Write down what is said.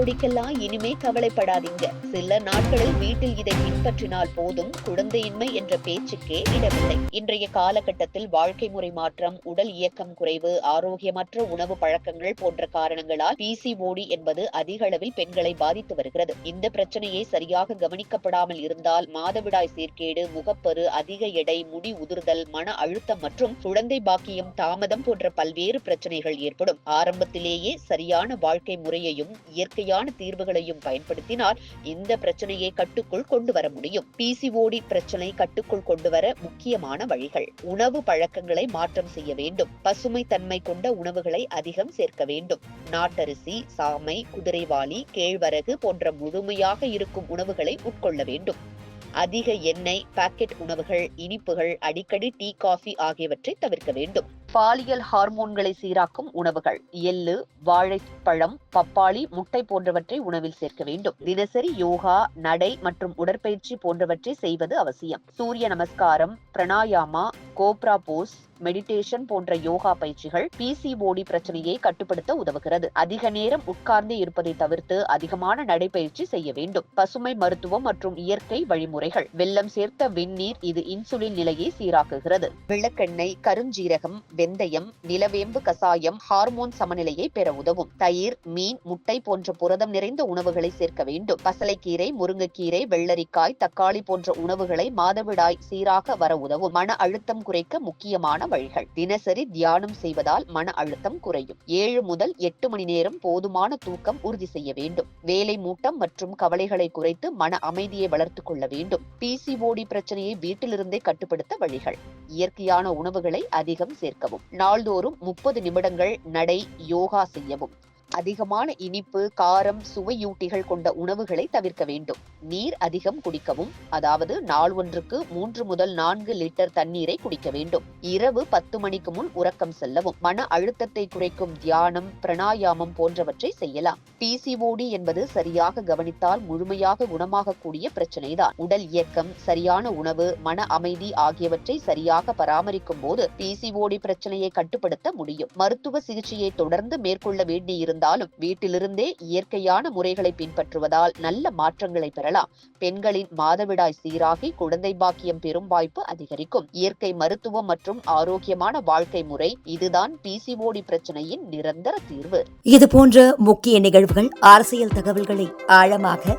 பிசிஓடிக்கெல்லாம் இனிமே கவலைப்படாதீங்க. சில நாட்களில் வீட்டில் இதை பின்பற்றினால் போதும். குழந்தையின்மை என்ற பேச்சுக்கே இடமில்லை. இன்றைய காலகட்டத்தில் வாழ்க்கை முறை மாற்றம் உடல் இயக்கம் குறைவு ஆரோக்கியமற்ற உணவு பழக்கங்கள் போன்ற காரணங்களால் பிசிஓடி என்பது அதிக அளவில் பெண்களை பாதித்து வருகிறது. இந்த பிரச்சனையை சரியாக கவனிக்கப்படாமல் இருந்தால் மாதவிடாய் சீர்கேடு முகப்பரு அதிக எடை முடி உதிர்தல் மன அழுத்தம் மற்றும் குழந்தை பாக்கியம் தாமதம் போன்ற பல்வேறு பிரச்சனைகள் ஏற்படும். ஆரம்பத்திலேயே சரியான வாழ்க்கை முறையையும் இயற்கையான தீர்வுகளையும் பயன்படுத்தினால் இந்த பிரச்சனையை கட்டுக்குள் கொண்டு வர முடியும். பிசிஓடி பிரச்சனை கட்டுக்குள் கொண்டு வர முக்கியமான வழிகள். உணவு பழக்கங்களை மாற்றம் செய்ய வேண்டும். பசுமை தன்மை கொண்ட உணவுகளை அதிகம் சேர்க்க வேண்டும். நாட்டரிசி சாமை குதிரைவாலி கேழ்வரகு போன்ற முழுமையாக இருக்கும் உணவுகளை உட்கொள்ள வேண்டும். அதிக எண்ணெய் பாக்கெட் உணவுகள் இனிப்புகள் அடிக்கடி டீ காஃபி ஆகியவற்றை தவிர்க்க வேண்டும். பாலியல் ஹார்மோன்களை சீராக்கும் உணவுகள். எள்ளு வாழைப்பழம் பப்பாளி முட்டை போன்றவற்றை உணவில் சேர்க்க வேண்டும். தினசரி யோகா நடை மற்றும் உடற்பயிற்சி போன்றவற்றை செய்வது அவசியம். சூரிய நமஸ்காரம் பிரணாயாமா கோப்ரா போஸ் மெடிடேஷன் போன்ற யோகா பயிற்சிகள் பிசிஓடி பிரச்சனையை கட்டுப்படுத்த உதவுகிறது. அதிக நேரம் உட்கார்ந்து இருப்பதை தவிர்த்து அதிகமான நடைபயிற்சி செய்ய வேண்டும். பசுமை மருத்துவம் மற்றும் இயற்கை வழிமுறைகள். வெள்ளம் சேர்த்த வெந்நீர் இது இன்சுலின் நிலையை சீராக்குகிறது. விளக்கெண்ணெய் கருஞ்சீரகம் வெந்தயம் நிலவேம்பு கசாயம் ஹார்மோன் சமநிலையை பெற உதவும். தயிர் மீன் முட்டை போன்ற புரதம் நிறைந்த உணவுகளை சேர்க்க வேண்டும். பசலைக்கீரை முருங்கைக்கீரை வெள்ளரிக்காய் தக்காளி போன்ற உணவுகளை மாதவிடாய் சீராக வர உதவும். மன அழுத்தம் குறைக்க முக்கியமான வழிகள். தினசரி தியானம் செய்வதால் மன அழுத்தம் குறையும். ஏழு முதல் எட்டு மணி நேரம் போதுமான தூக்கம் உறுதி செய்ய வேண்டும். வேலை மூட்டம் மற்றும் கவலைகளை குறைத்து மன அமைதியை வளர்த்துக் கொள்ள வேண்டும். பிசிஓடி பிரச்சனையை வீட்டிலிருந்தே கட்டுப்படுத்த வழிகள். இயற்கையான உணவுகளை அதிகம் சேர்க்கவும். நாள்தோறும் முப்பது நிமிடங்கள் நடை யோகா செய்யவும். அதிகமான இனிப்பு காரம் சுவையூட்டிகள் கொண்ட உணவுகளை தவிர்க்க வேண்டும். நீர் அதிகம் குடிக்கவும் அதாவது நாள் ஒன்றுக்கு மூன்று முதல் நான்கு லிட்டர் தண்ணீரை குடிக்க வேண்டும். இரவு பத்து மணிக்கு முன் உறக்கம் செல்லவும் மன அழுத்தத்தை குறைக்கும் தியானம் பிரணாயாமம் போன்றவற்றை செய்யலாம். பிசிஓடி என்பது சரியாக கவனித்தால் முழுமையாக குணமாகக்கூடிய பிரச்சனைதான். உடல் இயக்கம் சரியான உணவு மன அமைதி ஆகியவற்றை சரியாக பராமரிக்கும் போது பிசிஓடி பிரச்சனையை கட்டுப்படுத்த முடியும். மருத்துவ சிகிச்சையை தொடர்ந்து மேற்கொள்ள வேண்டியிருந்த இருந்தாலும் வீட்டிலிருந்தே இயற்கையான முறைகளை பின்பற்றுவதால் நல்ல மாற்றங்களை பெறலாம். பெண்களின் மாதவிடாய் சீராகி குழந்தை பாக்கியம் பெறும் வாய்ப்பு அதிகரிக்கும். இயற்கை மருத்துவம் மற்றும் ஆரோக்கியமான வாழ்க்கை முறை இதுதான் பிசிஓடி பிரச்சனையின் நிரந்தர தீர்வு. இது போன்ற முக்கிய நிகழ்வுகள் அரசியல் தகவல்களை ஆழமாக